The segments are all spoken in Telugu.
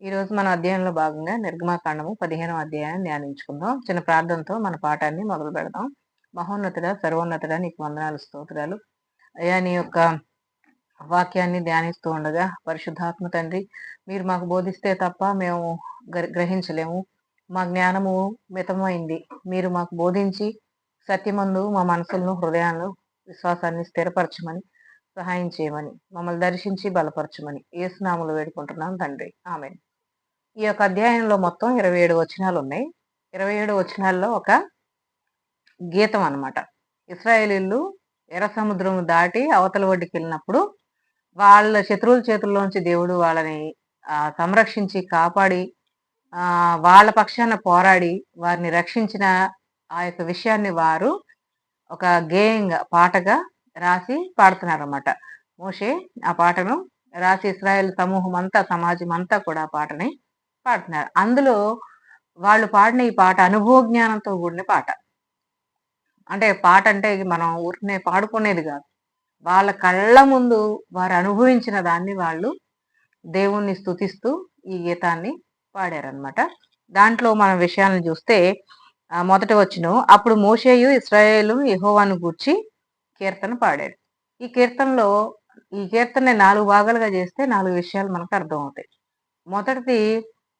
ఈరోజు మన అధ్యాయంలో భాగంగా నిర్గమాకాండము పదిహేనవ అధ్యాయాన్ని ధ్యానించుకుందాం. చిన్న ప్రార్థనతో మన పాఠాన్ని మొదలు పెడదాం. మహోన్నతుడ సర్వోన్నతుడ నీకు వందనాలు స్తోత్రాలు. అయ్యా నీ యొక్క వాక్యాన్ని ధ్యానిస్తూ ఉండగా పరిశుద్ధాత్మ తండ్రి మీరు మాకు బోధిస్తే తప్ప మేము గ్రహించలేము. మా జ్ఞానము మితమైంది. మీరు మాకు బోధించి సత్యమందు మా మనసులను హృదయాలను విశ్వాసాన్ని స్థిరపరచమని సహాయం చేయమని మమ్మల్ని దర్శించి బలపరచమని. ఏసునాములు వేడుకుంటున్నాం తండ్రి. ఆమె ఈ యొక్క అధ్యాయంలో మొత్తం ఇరవై ఏడు వచనాలు ఉన్నాయి ఇరవై ఏడు వచనాల్లో ఒక గీతం అనమాట ఇస్రాయేలీలు ఎర్ర సముద్రం దాటి అవతల ఒడ్డుకి వెళ్ళినప్పుడు వాళ్ళ శత్రువుల చేతుల్లోంచి దేవుడు వాళ్ళని సంరక్షించి కాపాడి వాళ్ళ పక్షాన పోరాడి వారిని రక్షించిన ఆ యొక్క విషయాన్ని వారు ఒక గేయంగా పాటగా రాసి పాడుతున్నారన్నమాట. మోషే ఆ పాటను రాసి ఇస్రాయల్ సమూహం అంతా సమాజం అంతా కూడా ఆ పాటని పాడుతున్నారు అందులో వాళ్ళు పాడిన ఈ పాట అనుభవ జ్ఞానంతో కూడిన పాట. అంటే పాట అంటే మనం ఊరినే పాడుకునేది కాదు. వాళ్ళ కళ్ళ ముందు వారు అనుభవించిన దాన్ని వాళ్ళు దేవుణ్ణి స్థుతిస్తూ ఈ గీతాన్ని పాడారనమాట దాంట్లో మనం విషయాలను చూస్తే మొదట వచ్చిన అప్పుడు మోషేయు ఇస్రాయేలు యహోవాను గూర్చి కీర్తన పాడాడు ఈ కీర్తనలో ఈ కీర్తనని నాలుగు భాగాలుగా చేస్తే నాలుగు విషయాలు మనకు అర్థమవుతాయి. మొదటిది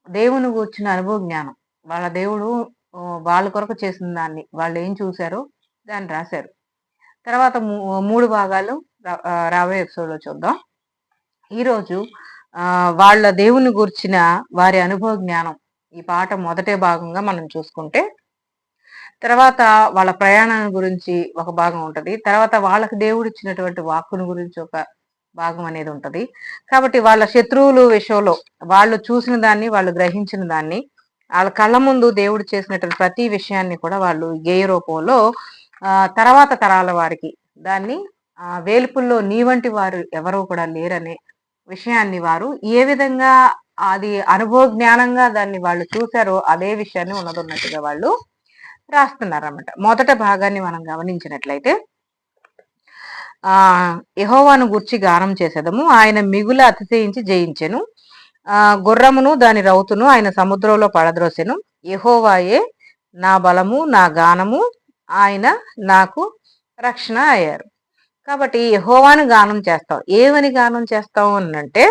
దేవుని కూర్చున్న అనుభవ జ్ఞానం. వాళ్ళ దేవుడు వాళ్ళ కొరకు చేసిన దాన్ని. వాళ్ళు ఏం చూశారో దాన్ని రాశారు. తర్వాత మూడు భాగాలు రాబోయే ఎపిసోడ్లో చూద్దాం. ఈరోజు వాళ్ళ దేవుని గుర్చిన వారి అనుభవ జ్ఞానం. ఈ పాట మొదటే భాగంగా మనం చూసుకుంటే తర్వాత వాళ్ళ ప్రయాణం గురించి ఒక భాగం ఉంటుంది. తర్వాత వాళ్ళకి దేవుడు ఇచ్చినటువంటి వాక్కుని గురించి ఒక భాగం అనేది ఉంటుంది. కాబట్టి వాళ్ళ శత్రువులు విషయంలో వాళ్ళు చూసిన దాన్ని వాళ్ళు గ్రహించిన దాన్ని వాళ్ళ కళ్ళ ముందు దేవుడు చేసినటువంటి ప్రతి విషయాన్ని కూడా వాళ్ళు గేయ రూపంలో తర్వాత తరాల వారికి దాన్ని వేలుపుల్లో నీ వంటి వారు ఎవరూ కూడా లేరనే విషయాన్ని వారు ఏ విధంగా అది అనుభవ జ్ఞానంగా దాన్ని వాళ్ళు చూశారో అదే విషయాన్ని ఉన్నదన్నట్టుగా వాళ్ళు రాస్తున్నారన్నమాట. మొదట భాగాన్ని మనం గమనించినట్లయితే ఆ యహోవాను గుర్చి గానం చేసేదము. ఆయన మిగుల అతిశయించి జయించెను. ఆ గుర్రమును దాని రౌతును ఆయన సముద్రంలో పడద్రోసెను. యహోవాయే నా బలము నా గానము ఆయన నాకు రక్షణ అయ్యారు. కాబట్టి యహోవాను గానం చేస్తాం. ఏమని గానం చేస్తాం అనంటే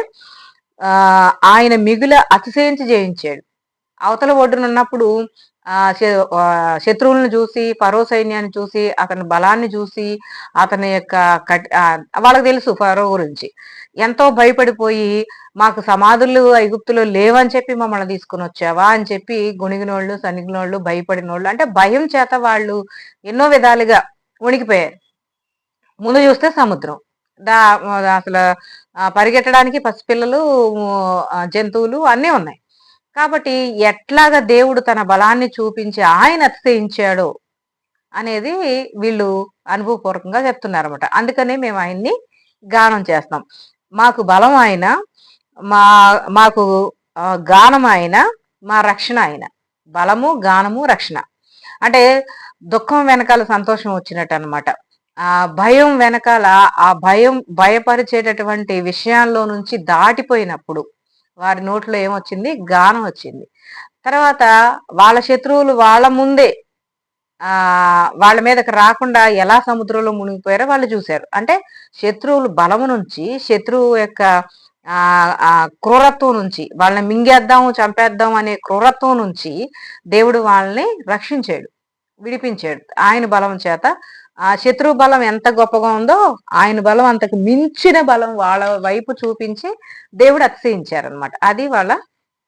ఆ ఆయన మిగుల అతిశయించి జయించాడు. అవతల ఒడ్డునున్నప్పుడు ఆ శత్రువులను చూసి పరో సైన్యాన్ని చూసి అతని బలాన్ని చూసి అతని యొక్క వాళ్ళకి తెలుసు ఫరో గురించి. ఎంతో భయపడిపోయి మాకు సమాధులు ఐగుప్తులు లేవని చెప్పి మమ్మల్ని తీసుకుని వచ్చావా అని చెప్పి గుణిగినోళ్ళు సనిగినోళ్ళు భయపడినోళ్ళు అంటే భయం చేత వాళ్ళు ఎన్నో విధాలుగా ఉణికిపోయారు ముందు చూస్తే సముద్రం. దా అసలు పరిగెట్టడానికి పసిపిల్లలు జంతువులు అన్నీ ఉన్నాయి. కాబట్టి ఎట్లాగా దేవుడు తన బలాన్ని చూపించి ఆయన అతిశయించాడో అనేది వీళ్ళు అనుభవపూర్వకంగా చెప్తున్నారు అనమాట అందుకనే మేము ఆయన్ని గానం చేస్తాం. మాకు బలం ఆయన మా మాకు గానం ఆయన మా రక్షణ ఆయన బలము గానము రక్షణ. అంటే దుఃఖం వెనకాల సంతోషం వచ్చినట్టు అనమాట ఆ భయం వెనకాల ఆ భయం భయపరిచేటటువంటి విషయాల్లో నుంచి దాటిపోయినప్పుడు వారి నోట్లో ఏమొచ్చింది? గానం వచ్చింది. తర్వాత వాళ్ళ శత్రువులు వాళ్ళ ముందే ఆ వాళ్ళ మీదకి రాకుండా ఎలా సముద్రంలో మునిగిపోయారో వాళ్ళు చూశారు. అంటే శత్రువులు బలము నుంచి శత్రువు యొక్క ఆ క్రూరత్వం నుంచి వాళ్ళని మింగేద్దాము చంపేద్దాం అనే క్రూరత్వం నుంచి దేవుడు వాళ్ళని రక్షించాడు. విడిపించాడు. ఆయన బలం చేత ఆ శత్రు బలం ఎంత గొప్పగా ఉందో ఆయన బలం అంతకు మించిన బలం వాళ్ళ వైపు చూపించి దేవుడు అతిశయించారనమాట అది వాళ్ళ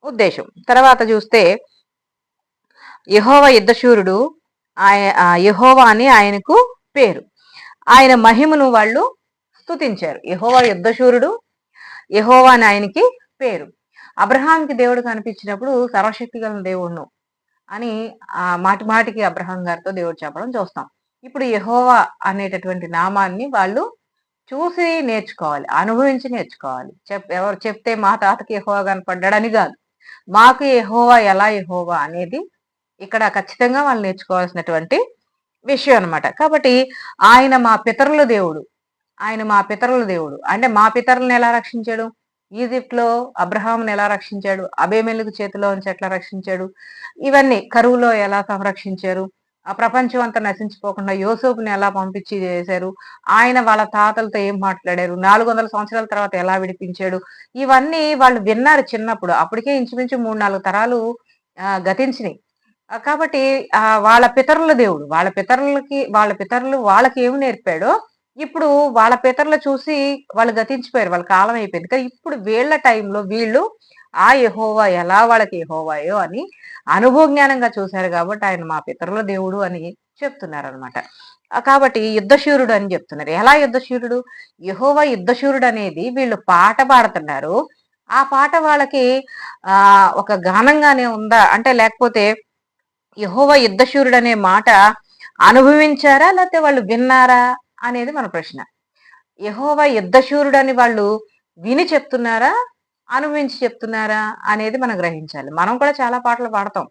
ఉద్దేశం. తర్వాత చూస్తే యహోవ యుద్ధశూరుడు ఆయ యహోవా అని ఆయనకు పేరు. ఆయన మహిమను వాళ్ళు స్తుతించారు. యహోవ యుద్ధశూరుడు యహోవా అని ఆయనకి పేరు. అబ్రహాంకి దేవుడు కనిపించినప్పుడు సర్వశక్తి గల దేవుడును అని ఆ మాటి మాటికి అబ్రహం గారితో దేవుడు చెప్పడం చూస్తాం. ఇప్పుడు యహోవా అనేటటువంటి నామాన్ని వాళ్ళు చూసి నేర్చుకోవాలి అనుభవించి నేర్చుకోవాలి. చెప్ ఎవరు చెప్తే మా తాతకి యహోవా కనపడ్డాడని కాదు. మాకు యహోవా ఎలా యహోవా అనేది ఇక్కడ ఖచ్చితంగా వాళ్ళు నేర్చుకోవాల్సినటువంటి విషయం అనమాట కాబట్టి ఆయన మా పితరుల దేవుడు ఆయన మా పితరుల దేవుడు. అంటే మా పితరులను ఎలా రక్షించాడు? ఈజిప్ట్లో అబ్రహాంని ఎలా రక్షించాడు? అబేమెలుగు చేతిలో నుంచి ఎట్లా రక్షించాడు. ఇవన్నీ కరువులో ఎలా సంరక్షించారు? ఆ ప్రపంచం అంతా నశించిపోకుండా యోసోపుని ఎలా పంపించి చేశారు? ఆయన వాళ్ళ తాతలతో ఏం మాట్లాడారు? నాలుగు వందల సంవత్సరాల తర్వాత ఎలా విడిపించాడు? ఇవన్నీ వాళ్ళు విన్నారు చిన్నప్పుడు. అప్పటికే ఇంచుమించు మూడు నాలుగు తరాలు గతించినాయి. కాబట్టి ఆ వాళ్ళ పితరుల దేవుడు వాళ్ళ పితరులకి వాళ్ళ పితరులు వాళ్ళకి ఏమి నేర్పాడో ఇప్పుడు వాళ్ళ పితరులు చూసి వాళ్ళు గతించిపోయారు వాళ్ళ కాలం అయిపోయింది. కానీ ఇప్పుడు వీళ్ళ టైంలో వీళ్ళు ఆ యహోవా ఎలా వాళ్ళకి యహోవాయో అని అనుభవ జ్ఞానంగా చూశారు కాబట్టి ఆయన మా పితరుల దేవుడు అని చెప్తున్నారు అనమాట కాబట్టి యుద్ధశూరుడు అని చెప్తున్నారు. ఎలా యుద్ధశూరుడు? యహోవా యుద్ధశూరుడు అనేది వీళ్ళు పాట పాడుతున్నారు. ఆ పాట వాళ్ళకి ఆ ఒక గానంగానే ఉందా? అంటే లేకపోతే యహోవా యుద్ధశూరుడు అనే మాట అనుభవించారా? లేకపోతే వాళ్ళు విన్నారా? అనేది మన ప్రశ్న. యహోవ యుద్ధశూరుడు అని వాళ్ళు విని చెప్తున్నారా? అనుభవించి చెప్తున్నారా? అనేది మనం గ్రహించాలి. మనం కూడా చాలా పాటలు పాడతాం.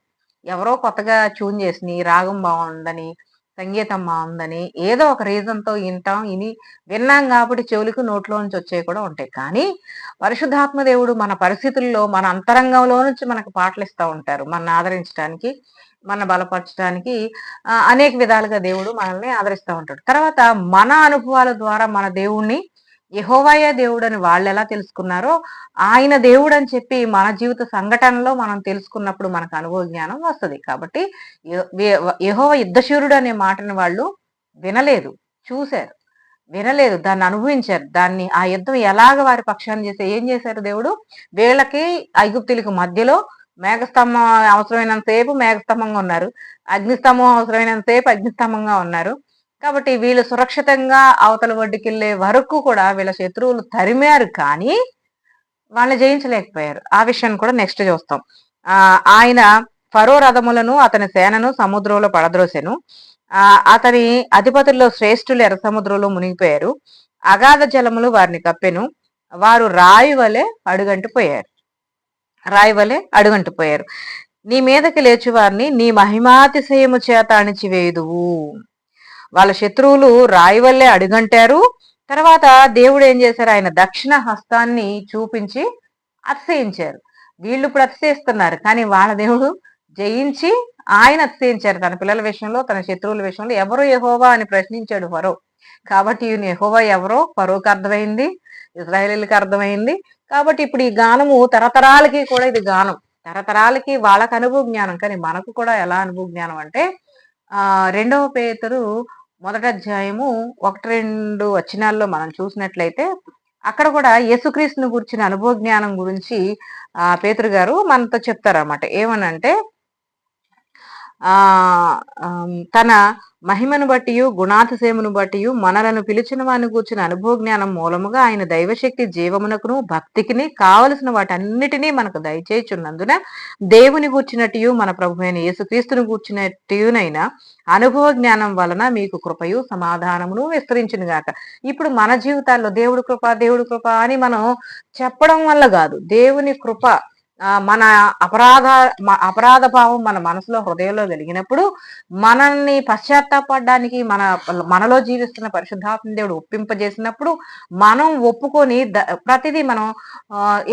ఎవరో కొత్తగా ట్యూన్ చేసి రాగం బాగుందని సంగీతం బాగుందని ఏదో ఒక రీజన్తో వింటాం ఇని విన్నాం కాబట్టి చెవులకు నోట్లో నుంచి వచ్చేవి కూడా ఉంటాయి. కానీ పరిశుద్ధాత్మ దేవుడు మన పరిస్థితుల్లో మన అంతరంగంలో నుంచి మనకు పాటలు ఇస్తూ ఉంటారు. మన ఆదరించడానికి మన బలపరచడానికి అనేక విధాలుగా దేవుడు మనల్ని ఆదరిస్తూ ఉంటాడు. తర్వాత మన అనుభవాల ద్వారా మన దేవుణ్ణి యహోవాయ దేవుడు అని వాళ్ళు ఎలా తెలుసుకున్నారో ఆయన దేవుడు అని చెప్పి మన జీవిత సంఘటనలో మనం తెలుసుకున్నప్పుడు మనకు అనుభవ జ్ఞానం వస్తుంది. కాబట్టి యహోవ యుద్ధశూరుడు అనే మాటని వాళ్ళు వినలేదు చూశారు. వినలేదు దాన్ని అనుభవించారు. దాన్ని ఆ యుద్ధం ఎలాగ వారి పక్షాన్ని చేస్తే ఏం చేశారు దేవుడు? వీళ్ళకి ఐగుప్తులకు మధ్యలో మేఘస్తంభం అవసరమైనంత సేపు మేఘస్తంభంగా ఉన్నారు. అగ్నిస్తంభం అవసరమైనంతసేపు అగ్నిస్తంభంగా ఉన్నారు. కాబట్టి వీళ్ళు సురక్షితంగా అవతల ఒడ్డుకెళ్ళే వరకు కూడా వీళ్ళ శత్రువులు తరిమారు కానీ వాళ్ళు జయించలేకపోయారు. ఆ విషయాన్ని కూడా నెక్స్ట్ చూస్తాం. ఆయన ఫరో రథములను అతని సేనను సముద్రంలో పడద్రోసెను. అతని అధిపతుల్లో శ్రేష్ఠులు ఎర్ర సముద్రంలో మునిగిపోయారు. అగాధ జలములు వారిని కప్పెను. వారు రాయి వలె అడుగంటిపోయారు. రాయి అడుగంటిపోయారు నీ మీదకి లేచి వారిని నీ మహిమాతిశయము చేత అణిచివేయుదువు. వాళ్ళ శత్రువులు రాయి వల్లే అడుగంటారు. తర్వాత దేవుడు ఏం చేశారు? ఆయన దక్షిణ హస్తాన్ని చూపించి అతిశయించారు. వీళ్ళు ఇప్పుడు అతిశయిస్తున్నారు. కానీ వాళ్ళ దేవుడు జయించి ఆయన అతిశయించారు. తన పిల్లల విషయంలో తన శత్రువుల విషయంలో ఎవరు యహోవా అని ప్రశ్నించాడు ఫరో. కాబట్టి ఈయన యహోవా ఎవరో? ఫరోకు అర్థమైంది. ఇజ్రాయేలీలకు అర్థమైంది. కాబట్టి ఇప్పుడు ఈ గానము తరతరాలకి కూడా ఇది గానం. తరతరాలకి వాళ్ళకి అనుభవ జ్ఞానం. కానీ మనకు కూడా ఎలా అనుభవ జ్ఞానం అంటే ఆ రెండవ పేతరు మొదటి అధ్యాయము ఒకటి రెండు వచనాల్లో మనం చూసినట్లయితే అక్కడ కూడా యేసుక్రీస్తుని గురించిన అనుభవ జ్ఞానం గురించి ఆ పేతురు గారు మనతో చెప్తారన్నమాట. ఏమనంటే ఆ తన మహిమను బట్టి గుణాతిశయమును బట్టి మనలను పిలిచిన వారిని కూర్చుని అనుభవ జ్ఞానం మూలముగా ఆయన దైవశక్తి జీవమునకును భక్తికిని కావలసిన వాటన్నిటినీ మనకు దయచేచున్నందున దేవుని కూర్చున్నట్టు మన ప్రభు అయిన యేసుక్రీస్తుని కూర్చున్నట్టునైనా అనుభవ జ్ఞానం వలన మీకు కృపయు సమాధానమును విస్తరించిన గాక ఇప్పుడు మన జీవితాల్లో దేవుడు కృప దేవుడు కృప అని మనం చెప్పడం వల్ల కాదు. దేవుని కృప మన అపరాధ అపరాధ భావం మన మనసులో హృదయంలో కలిగినప్పుడు మనల్ని పశ్చాత్తాపడడానికి మన మనలో జీవిస్తున్న పరిశుద్ధాత్మ దేవుడు ఒప్పింపజేసినప్పుడు మనం ఒప్పుకొని ప్రతిదీ మనం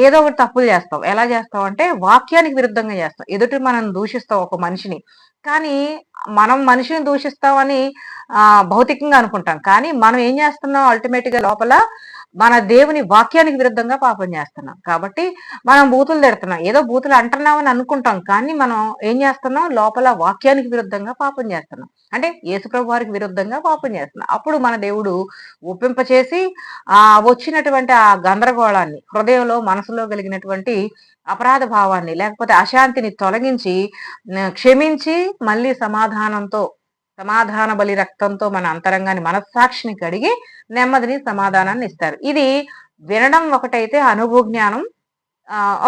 ఏదో ఒకటి తప్పులు చేస్తాం. ఎలా చేస్తాం అంటే వాక్యానికి విరుద్ధంగా చేస్తాం. ఎదుటి మనం దూషిస్తాం ఒక మనిషిని. కానీ మనం మనిషిని దూషిస్తామని భౌతికంగా అనుకుంటాం. కానీ మనం ఏం చేస్తున్నాం? అల్టిమేట్గా లోపల మన దేవుని వాక్యానికి విరుద్ధంగా పాపం చేస్తున్నాం. కాబట్టి మనం బూతులు తిడుతున్నాం. ఏదో బూతులు అంటున్నామని అనుకుంటాం. కానీ మనం ఏం చేస్తున్నాం? లోపల వాక్యానికి విరుద్ధంగా పాపం చేస్తున్నాం. అంటే యేసుప్రభు వారికి విరుద్ధంగా పాపం చేస్తున్నాం. అప్పుడు మన దేవుడు ఒప్పింపచేసి ఆ వచ్చినటువంటి ఆ గందరగోళాన్ని హృదయంలో మనసులో కలిగినటువంటి అపరాధ భావాన్ని లేకపోతే అశాంతిని తొలగించి క్షమించి మళ్ళీ సమాధానంతో సమాధాన బలి రక్తంతో మన అంతరంగాన్ని మనస్సాక్షిని కడిగి నెమ్మదిని సమాధానాన్ని ఇస్తారు. ఇది వినడం ఒకటైతే అనుభవ జ్ఞానం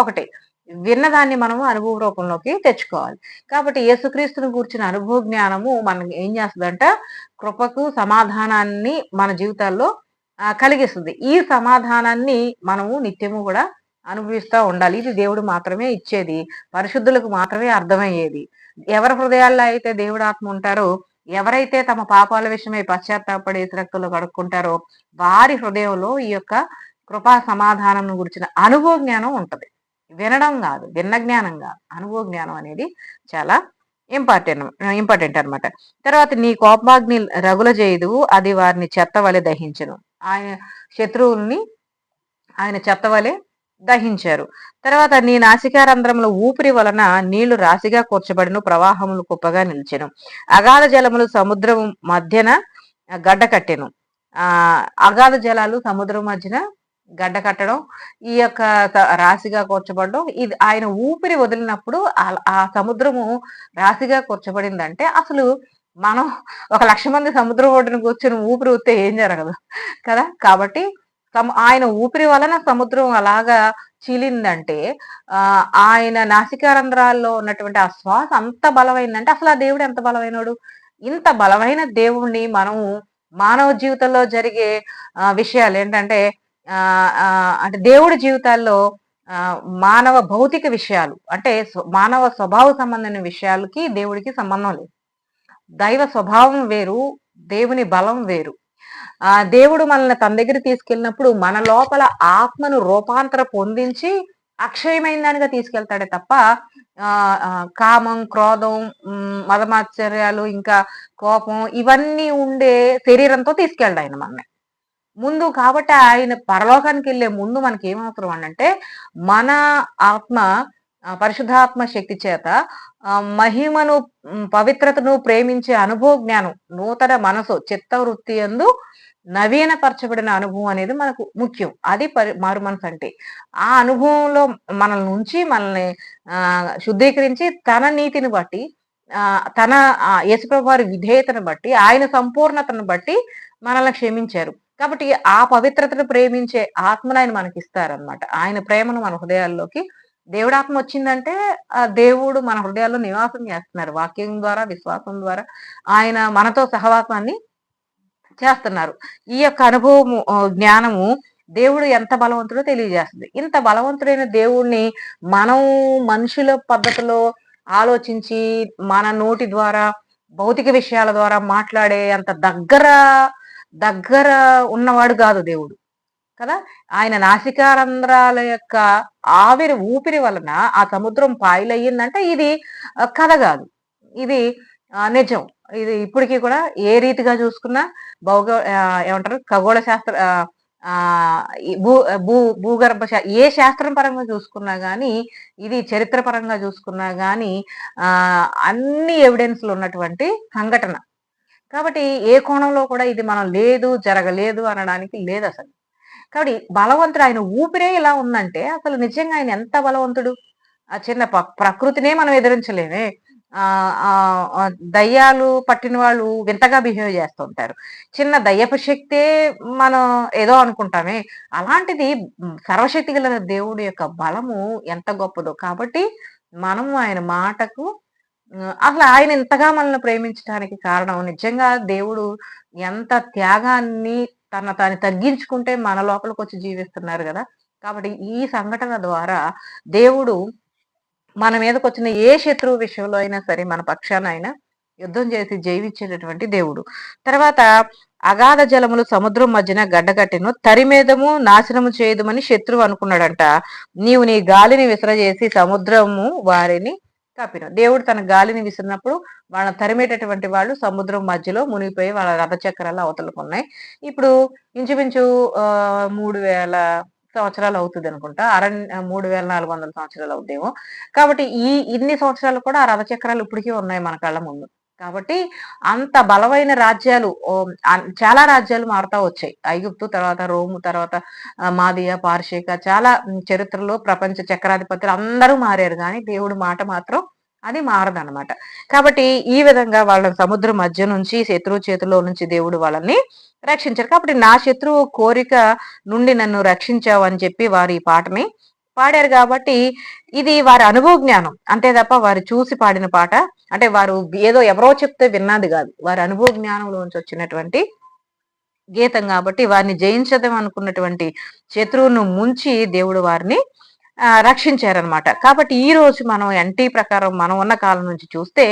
ఒకటే. విన్నదాన్ని మనము అనుభవ రూపంలోకి తెచ్చుకోవాలి. కాబట్టి యేసుక్రీస్తుని కూర్చున్న అనుభవ జ్ఞానము మనకి ఏం చేస్తుందంట? కృపకు సమాధానాన్ని మన జీవితాల్లో కలిగిస్తుంది. ఈ సమాధానాన్ని మనము నిత్యము కూడా అనుభవిస్తూ ఉండాలి. ఇది దేవుడు మాత్రమే ఇచ్చేది. పరిశుద్ధులకు మాత్రమే అర్థమయ్యేది. ఎవరి హృదయాల్లో అయితే దేవుడు ఆత్మ ఉంటారో ఎవరైతే తమ పాపాల విషయమై పశ్చాత్తాపడి రక్తులు కడుక్కుంటారో వారి హృదయంలో ఈ యొక్క కృపా సమాధానం గురించిన అనుభవ జ్ఞానం ఉంటుంది. వినడం కాదు విన్న జ్ఞానం కాదు. అనుభవ జ్ఞానం అనేది చాలా ఇంపార్టెంట్ ఇంపార్టెంట్ అనమాట తర్వాత నీ కోపాగ్ని రగుల చేయదు అది వారిని చెత్త వలె దహించను. ఆయన శత్రువుల్ని ఆయన చెత్త వలె దహించారు. తర్వాత నీ నాసికారంధ్రముల ఊపిరి వలన నీళ్ళు రాశిగా కూర్చబడిన ప్రవాహములు కుప్పగా నిలిచెను. అగాధ జలములు సముద్రం మధ్యన గడ్డ కట్టెను. ఆ అగాధ జలాలు సముద్రం మధ్యన గడ్డ కట్టడం ఈ యొక్క రాశిగా కూర్చబడడం ఇది ఆయన ఊపిరి వదిలినప్పుడు ఆ సముద్రము రాశిగా కూర్చబడిందంటే అసలు మనం ఒక లక్ష మంది సముద్రం ఒడ్డున కూర్చొని ఊపిరి వస్తే ఏం జరగదు కదా? కాబట్టి ఆయన ఊపిరి వలన సముద్రం అలాగా చీలిందంటే ఆ ఆయన నాసికారంధ్రాల్లో ఉన్నటువంటి ఆ శ్వాస అంత బలమైందంటే అసలు ఆ దేవుడు ఎంత బలమైనడు? ఇంత బలమైన దేవుణ్ణి మనము మానవ జీవితంలో జరిగే విషయాలు ఏంటంటే అంటే దేవుడి జీవితాల్లో మానవ భౌతిక విషయాలు అంటే మానవ స్వభావ సంబంధమైన విషయాలకి దేవుడికి సంబంధం లేదు. దైవ స్వభావం వేరు దేవుని బలం వేరు. ఆ దేవుడు మనల్ని తన దగ్గర తీసుకెళ్ళినప్పుడు మన లోపల ఆత్మను రూపాంతర పొందించి అక్షయమైన దానిగా తీసుకెళ్తాడే తప్ప ఆ కామం క్రోధం మదమాశ్చర్యాలు ఇంకా కోపం ఇవన్నీ ఉండే శరీరంతో తీసుకెళ్ళడు ఆయన మనల్ని. ముందు కాబట్టి ఆయన పరలోకానికి వెళ్ళే ముందు మనకి ఏమవసరం అంటే మన ఆత్మ పరిశుద్ధాత్మ శక్తి చేత మహిమను పవిత్రతను ప్రేమించే అనుభవ జ్ఞానం నూతన మనసు చిత్తవృత్తి ఎందు నవీనపరచబడిన అనుభవం అనేది మనకు ముఖ్యం. అది పరి మారు మనసు అంటే ఆ అనుభవంలో మనల్ని ఉంచి మనల్ని ఆ శుద్ధీకరించి తన నీతిని బట్టి ఆ తన యేసుప్రభు వారి విధేయతను బట్టి ఆయన సంపూర్ణతను బట్టి మనల్ని క్షమించారు. కాబట్టి ఆ పవిత్రతను ప్రేమించే ఆత్మను ఆయన మనకి ఇస్తారనమాట ఆయన ప్రేమను మన హృదయాల్లోకి దేవుడాత్మ వచ్చిందంటే ఆ దేవుడు మన హృదయాల్లో నివాసం చేస్తున్నారు. వాక్యం ద్వారా విశ్వాసం ద్వారా ఆయన మనతో సహవాసాన్ని చేస్తున్నారు. ఈ యొక్క అనుభవము జ్ఞానము దేవుడు ఎంత బలవంతుడో తెలియజేస్తుంది. ఇంత బలవంతుడైన దేవుణ్ణి మనం మనుషుల పద్ధతిలో ఆలోచించి మన నోటి ద్వారా భౌతిక విషయాల ద్వారా మాట్లాడే అంత దగ్గర దగ్గర ఉన్నవాడు కాదు దేవుడు. కదా? ఆయన నాసికారంధ్రాల యొక్క ఆవిరి ఊపిరి వలన ఆ సముద్రం పాయలయ్యిందంటే ఇది కథ కాదు. ఇది నిజం. ఇది ఇప్పటికీ కూడా ఏ రీతిగా చూసుకున్నా భౌగో ఏమంటారు? ఖగోళ శాస్త్ర భూ భూ భూగర్భ ఏ శాస్త్రం పరంగా చూసుకున్నా కానీ ఇది చరిత్ర పరంగా చూసుకున్నా కానీ అన్ని ఎవిడెన్స్లు ఉన్నటువంటి సంఘటన. కాబట్టి ఏ కోణంలో కూడా ఇది మనం లేదు జరగలేదు అనడానికి లేదు అసలు. కాబట్టి బలవంతుడు ఆయన ఊపిరే ఇలా ఉందంటే అసలు నిజంగా ఆయన ఎంత బలవంతుడు? ఆ చిన్న ప్రకృతినే మనం ఎదిరించలేమే. దయ్యాలు పట్టిన వాళ్ళు వింతగా బిహేవ్ చేస్తుంటారు. చిన్న దయ్యపు శక్తే మనం ఏదో అనుకుంటామే. అలాంటిది సర్వశక్తి గల దేవుడి యొక్క బలము ఎంత గొప్పదో. కాబట్టి మనము ఆయన మాటకు అసలు ఆయన ఇంతగా మనల్ని ప్రేమించడానికి కారణం నిజంగా దేవుడు ఎంత త్యాగాన్ని తన తాను తగ్గించుకుంటే మన లోపలికి వచ్చి జీవిస్తున్నారు కదా. కాబట్టి ఈ సంఘటన ద్వారా దేవుడు మన మీదకి వచ్చిన ఏ శత్రువు విషయంలో అయినా సరే మన పక్షాన అయినా యుద్ధం చేసి జయించేటటువంటి దేవుడు. తర్వాత అగాధ జలములు సముద్రం మధ్యన గడ్డగట్టెను తరిమేదము నాశనము చేయదుమని శత్రువు అనుకున్నాడంట. నీవు నీ గాలిని విసరజేసి సముద్రము వారిని కప్పిన దేవుడు తన గాలిని విసిరినప్పుడు వాళ్ళని తరిమేటటువంటి వాళ్ళు సముద్రం మధ్యలో మునిగిపోయి వాళ్ళ రథచక్రాలు అవతలకున్నాయి ఇప్పుడు ఇంచుమించు మూడు వేల సంవత్సరాలు అవుతుంది అనుకుంటా. అరణ్య మూడు వేల నాలుగు వందల సంవత్సరాలు అవుతాయేమో కాబట్టి ఈ ఇన్ని సంవత్సరాలు కూడా ఆ రథచక్రాలు ఇప్పటికీ ఉన్నాయి మన కళ్ళ ముందు. కాబట్టి అంత బలమైన రాజ్యాలు చాలా రాజ్యాలు మారుతా వచ్చాయి. ఐగుప్తు తర్వాత రోము తర్వాత మాదియ పార్షిక చాలా చరిత్రలో ప్రపంచ చక్రాధిపతులు అందరూ మారారు. కానీ దేవుడు మాట మాత్రం అది మారదనమాట కాబట్టి ఈ విధంగా వాళ్ళ సముద్రం మధ్య నుంచి శత్రువు చేతిలో నుంచి దేవుడు వాళ్ళని రక్షించారు. కాబట్టి నా శత్రువు కోరిక నుండి నన్ను రక్షించావు అని చెప్పి వారు ఈ పాటని పాడారు కాబట్టి ఇది వారి అనుభవ జ్ఞానం. అంతే తప్ప వారు చూసి పాడిన పాట అంటే వారు ఏదో ఎవరో చెప్తే విన్నది కాదు. వారి అనుభవ జ్ఞానంలోంచి వచ్చినటువంటి గీతం కాబట్టి వారిని జయించదాం అనుకున్నటువంటి శత్రువును ముంచి దేవుడు వారిని రక్షించారనమాట కాబట్టి ఈ రోజు మనం ఎన్టీ ప్రకారం మనం ఉన్న కాలం నుంచి చూస్తే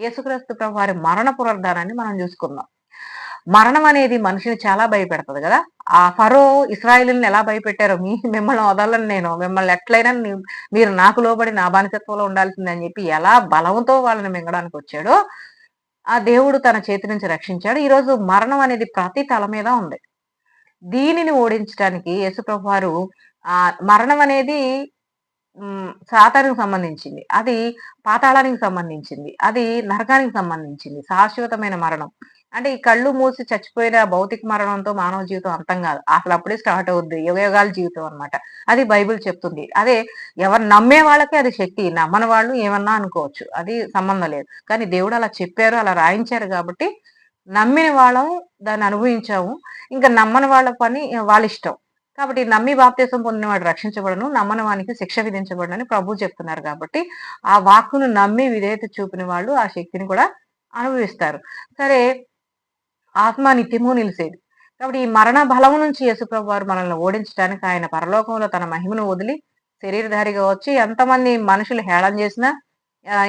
యేసుక్రీస్తు వారి మరణ పునరుద్ధానాన్ని మనం చూసుకుందాం. మరణం అనేది మనిషిని చాలా భయపెడుతుంది కదా. ఆ ఫరో ఇస్రాయిల్ని ఎలా భయపెట్టారో మీ మిమ్మల్ని వదలను నేను. మిమ్మల్ని ఎట్లయినా మీరు నాకు లోబడి నా బానిసత్వంలో ఉండాల్సిందని చెప్పి ఎలా బలంతో వాళ్ళని మింగడానికి వచ్చాడో ఆ దేవుడు తన చేతి నుంచి రక్షించాడు. ఈరోజు మరణం అనేది ప్రతి తల మీద ఉంది. దీనిని ఓడించడానికి యేసుప్రభు వారు ఆ మరణం అనేది సాతానికి సంబంధించింది. అది పాతాళానికి సంబంధించింది. అది నరకానికి సంబంధించింది. శాశ్వతమైన మరణం. అంటే ఈ కళ్ళు మూసి చచ్చిపోయిన భౌతిక మరణంతో మానవ జీవితం అంతం కాదు. అసలు అప్పుడే స్టార్ట్ అవుద్ది. యుగయుగాల జీవితం అనమాట అది బైబిల్ చెప్తుంది. అదే ఎవరు నమ్మే వాళ్ళకి అది శక్తి. నమ్మని వాళ్ళు ఏమన్నా అనుకోవచ్చు. అది సంబంధం లేదు. కానీ దేవుడు అలా చెప్పారు అలా రాయించారు కాబట్టి నమ్మిన వాళ్ళం దాన్ని అనుభవించాము. ఇంకా నమ్మని వాళ్ళ పని వాళ్ళ ఇష్టం. కాబట్టి నమ్మి బాప్తీసం పొందినవాడు రక్షించబడను నమ్మని వానికి శిక్ష విధించబడనని ప్రభు చెప్తున్నారు కాబట్టి ఆ వాక్కును నమ్మి విధేయత చూపిన వాళ్ళు ఆ శక్తిని కూడా అనుభవిస్తారు. సరే ఆత్మ నిత్యము నిలిసేది. కాబట్టి ఈ మరణ బలం నుంచి యేసుప్రభు వారు మనల్ని ఓడించడానికి ఆయన పరలోకంలో తన మహిమను వదిలి శరీరధారిగా వచ్చి ఎంతమంది మనుషులు హేళన చేసినా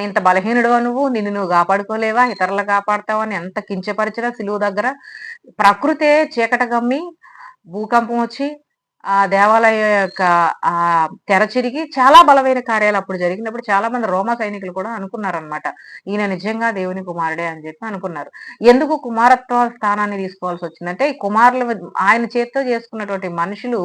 ఇంత బలహీనుడు నువ్వు? నిన్ను నువ్వు కాపాడుకోలేవా? ఇతరులు కాపాడుతావని ఎంత కించపరిచినా సిలువు దగ్గర ప్రకృతే చీకట గమ్మి భూకంపం వచ్చి ఆ దేవాలయం యొక్క ఆ తెరచిరిగి చాలా బలమైన కార్యాలు అప్పుడు జరిగినప్పుడు చాలా మంది రోమ సైనికులు కూడా అనుకున్నారనమాట ఈయన నిజంగా దేవుని కుమారుడే అని చెప్పి అనుకున్నారు. ఎందుకు కుమారత్వ స్థానాన్ని తీసుకోవాల్సి వచ్చిందంటే ఈ కుమారులు ఆయన చేతితో చేసుకున్నటువంటి మనుషులు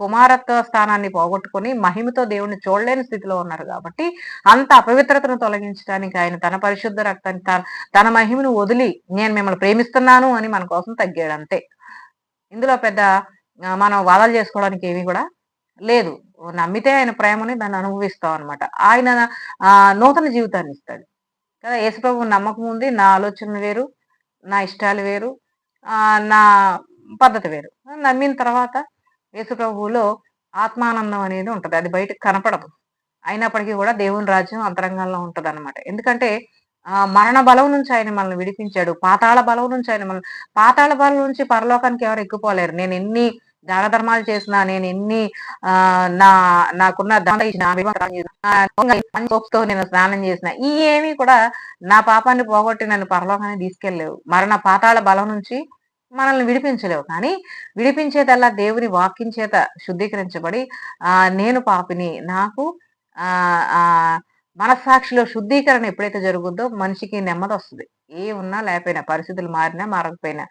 కుమారత్వ స్థానాన్ని పోగొట్టుకుని మహిమతో దేవుణ్ణి చూడలేని స్థితిలో ఉన్నారు కాబట్టి అంత అపవిత్రతను తొలగించడానికి ఆయన తన పరిశుద్ధ రక్తాన్ని తన మహిమను వదిలి నేను మిమ్మల్ని ప్రేమిస్తున్నాను అని మన కోసం తగ్గాడు అంతే. ఇందులో పెద్ద మనం వాదాలు చేసుకోవడానికి ఏమీ కూడా లేదు. నమ్మితే ఆయన ప్రేమని దాన్ని అనుభవిస్తాం అనమాట ఆయన నూతన జీవితాన్ని ఇస్తాడు. కదా యేసుప్రభు నమ్మకం ఉంది నా ఆలోచన వేరు నా ఇష్టాలు వేరు నా పద్ధతి వేరు. నమ్మిన తర్వాత యేసుప్రభువులో ఆత్మానందం అనేది ఉంటుంది. అది బయటకు కనపడదు. అయినప్పటికీ కూడా దేవుని రాజ్యం అంతరంగంలో ఉంటుంది అనమాట ఎందుకంటే మరణ బలం నుంచి ఆయన మనల్ని విడిపించాడు. పాతాళ బలం నుంచి ఆయన మనల్ని పాతాళ బలం నుంచి పరలోకానికి ఎవరు ఎక్కుపోలేరు. నేను ఎన్ని దాన ధర్మాలు చేసిన నేను ఎన్ని ఆ నా నాకున్న తో నేను స్నానం చేసిన ఈ ఏమీ కూడా నా పాపాన్ని పోగొట్టి నన్ను పరలోకాన్ని తీసుకెళ్ళేవు మరణ పాతాళ బలం నుంచి మనల్ని విడిపించలేవు. కానీ విడిపించేదల్లా దేవుని వాక్యం చేత శుద్ధీకరించబడి ఆ నేను పాపిని నాకు ఆ మనస్సాక్షిలో శుద్ధీకరణ ఎప్పుడైతే జరుగుద్దో మనిషికి నెమ్మది వస్తుంది. ఏ ఉన్నా లేకపోయినా పరిస్థితులు మారినా మారకపోయినా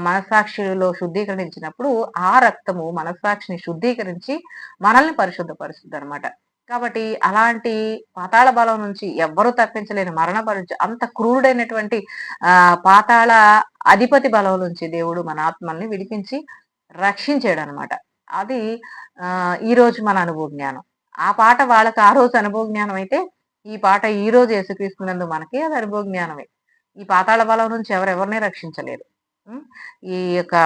మనస్సాక్షిలో శుద్ధీకరించినప్పుడు ఆ రక్తము మనస్సాక్షిని శుద్ధీకరించి మనల్ని పరిశుద్ధపరుస్తుంది అనమాట కాబట్టి అలాంటి పాతాళ బలం నుంచి ఎవ్వరూ తప్పించలేని మరణ బలం అంత క్రూరుడైనటువంటి ఆ పాతాళ అధిపతి బలం నుంచి దేవుడు మన ఆత్మల్ని విడిపించి రక్షించాడు అనమాట అది ఆ ఈ రోజు మన అనుభవ జ్ఞానం. ఆ పాట వాళ్ళకి ఆ రోజు అనుభవ జ్ఞానం అయితే ఈ పాట ఈ రోజు యేసుక్రీస్తున్నందు మనకి అది అనుభవ జ్ఞానమే. ఈ పాతాళ బలం నుంచి ఎవరెవరిని రక్షించలేరు. ఈ యొక్క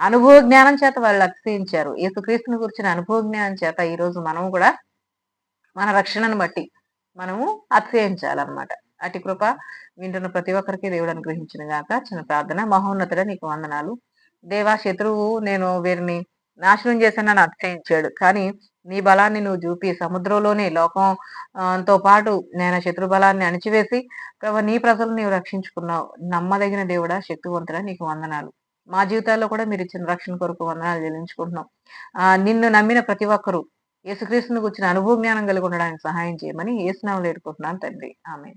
అనుభవ జ్ఞానం చేత వాళ్ళు అతిశయించారు యేసుక్రీస్తుని గురించిన అనుభవ జ్ఞానం చేత ఈరోజు మనము కూడా మన రక్షణను బట్టి మనము అతిశయించాలన్నమాట. అటు కృప వింటున్న ప్రతి ఒక్కరికి దేవుడు అనుగ్రహించిన గాక చిన్న ప్రార్థన. మహోన్నతుడ నీకు వందనాలు. దేవా శత్రువు నేను వీరిని నాశనం చేశానని అతిశయించాడు. కానీ నీ బలాన్ని నువ్వు చూపి. సముద్రంలోనే లోకంతో పాటు నేను శత్రు బలాన్ని అణిచివేసి ప్రభు నీ ప్రజలు నీవు రక్షించుకున్నావు. నమ్మదగిన దేవుడా శక్తివంతుడా నీకు వందనాలు. మా జీవితాల్లో కూడా మీరు ఇచ్చిన రక్షణ కొరకు వందనాలు చెల్లించుకుంటున్నాం. ఆ నిన్ను నమ్మిన ప్రతి ఒక్కరూ యేసుక్రీస్తుని కూర్చున్న అనుభవ జ్ఞానం కలిగి ఉండడానికి సహాయం చేయమని ఏసునామలు ఏడుకుంటున్నాను తండ్రి. ఆమె